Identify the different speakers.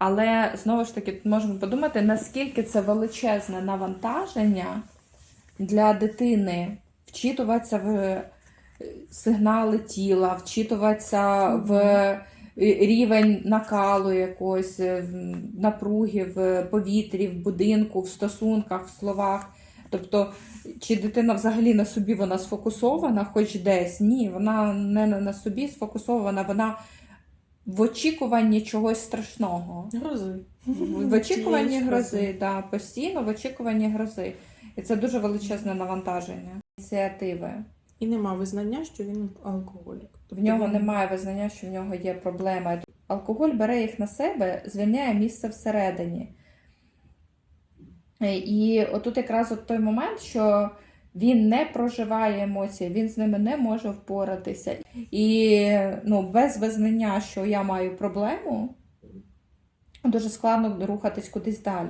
Speaker 1: Але знову ж таки, можемо подумати, наскільки це величезне навантаження для дитини вчитуватися в е, сигнали тіла, вчитуватися в рівень накалу якогось, е, напруги в повітрі, в будинку, в стосунках, в словах. Тобто, чи дитина взагалі на собі вона сфокусована, хоч десь? Ні, вона не на собі сфокусована, вона в очікуванні чогось страшного.
Speaker 2: Грози.
Speaker 1: В очікуванні грози, да, постійно в очікуванні грози. І це дуже величезне навантаження. Ініціативи.
Speaker 2: І нема визнання, що він алкоголік.
Speaker 1: В нього
Speaker 2: Тобто
Speaker 1: немає визнання, що в нього є проблема. Алкоголь бере їх на себе, звільняє місце всередині. Е, І отут якраз от той момент, що він не проживає емоції, він з ними не може впоратися. І ну, без визнання, що я маю проблему, дуже складно рухатись кудись далі.